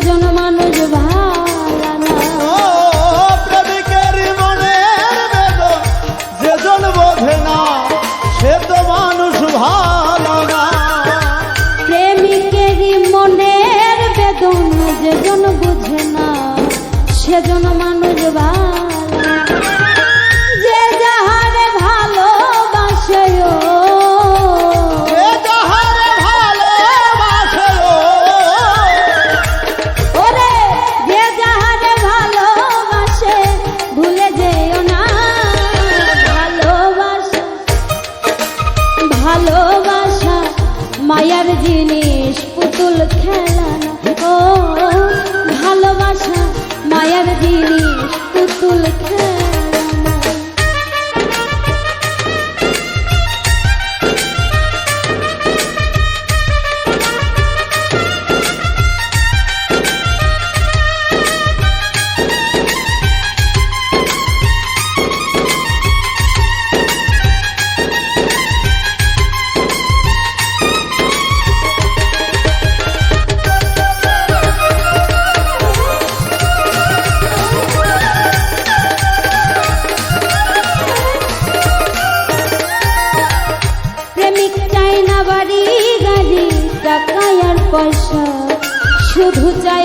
Yo no me Never do need শুধু চাই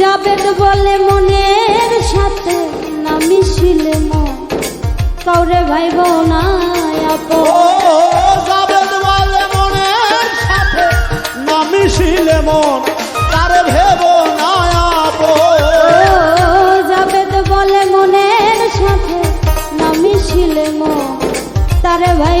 যাবেন বলে মনের সাথে না মিশিলে মন। কাউরে ভাই না আপ যাবেন বলে মনের সাথে না মিশিলে মন। তার ভেব না আপ যাবেন বলে মনের সাথে না মিশিলে মন। তার ভাই